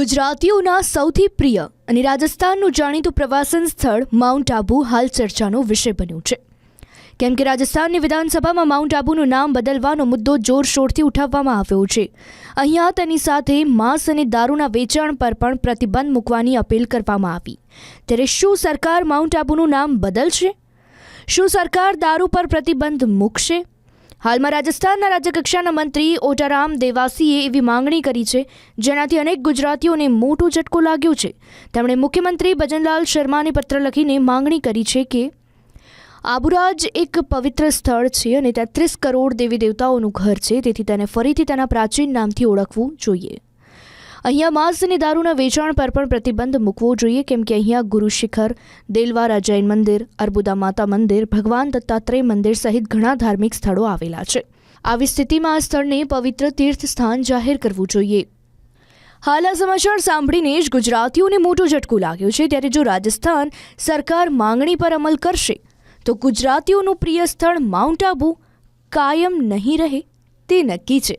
ગુજરાતીઓના સૌથી પ્રિય અને રાજસ્થાનનું જાણીતું પ્રવાસન સ્થળ માઉન્ટ આબુ હાલ ચર્ચાનો વિષય બન્યું છે. કેમ કે રાજસ્થાનની વિધાનસભામાં માઉન્ટ આબુનું નામ બદલવાનો મુદ્દો જોરશોરથી ઉઠાવવામાં આવ્યો છે. અહીંયા તેની સાથે માંસ અને દારૂના વેચાણ પર પણ પ્રતિબંધ મૂકવાની અપીલ કરવામાં આવી. ત્યારે શું સરકાર માઉન્ટ આબુનું નામ બદલશે? શું સરકાર દારૂ પર પ્રતિબંધ મૂકશે? હાલમાં રાજસ્થાનના રાજ્યકક્ષાના મંત્રી ઓટારામ દેવાસીએ એવી માંગણી કરી છે, જેનાથી અનેક ગુજરાતીઓને મોટો ઝટકો લાગ્યો છે. તેમણે મુખ્યમંત્રી ભજનલાલ શર્માને પત્ર લખીને માંગણી કરી છે કે, આબુરાજ એક પવિત્ર સ્થળ છે અને તેત્રીસ કરોડ દેવી દેવતાઓનું ઘર છે, તેથી તેને ફરીથી તેના પ્રાચીન નામથી ઓળખવું જોઈએ. અહીંયા માંસ અને દારૂના વેચાણ પર પણ પ્રતિબંધ મૂકવો જોઈએ, કેમ કે અહીંયા ગુરુશિખર, દેલવારા જૈન મંદિર, અર્બુદા માતા મંદિર, ભગવાન દત્તાત્રેય મંદિર સહિત ઘણા ધાર્મિક સ્થળો આવેલા છે. આવી સ્થિતિમાં આ સ્થળને પવિત્ર તીર્થ સ્થાન જાહેર કરવું જોઈએ. હાલ આ સમાચાર સાંભળીને જ ગુજરાતીઓને મોટો ઝટકો લાગ્યો છે, ત્યારે જો રાજસ્થાન સરકાર માંગણી પર અમલ કરશે, તો ગુજરાતીઓનું પ્રિય સ્થળ માઉન્ટ આબુ કાયમ નહીં રહે, તે નક્કી છે.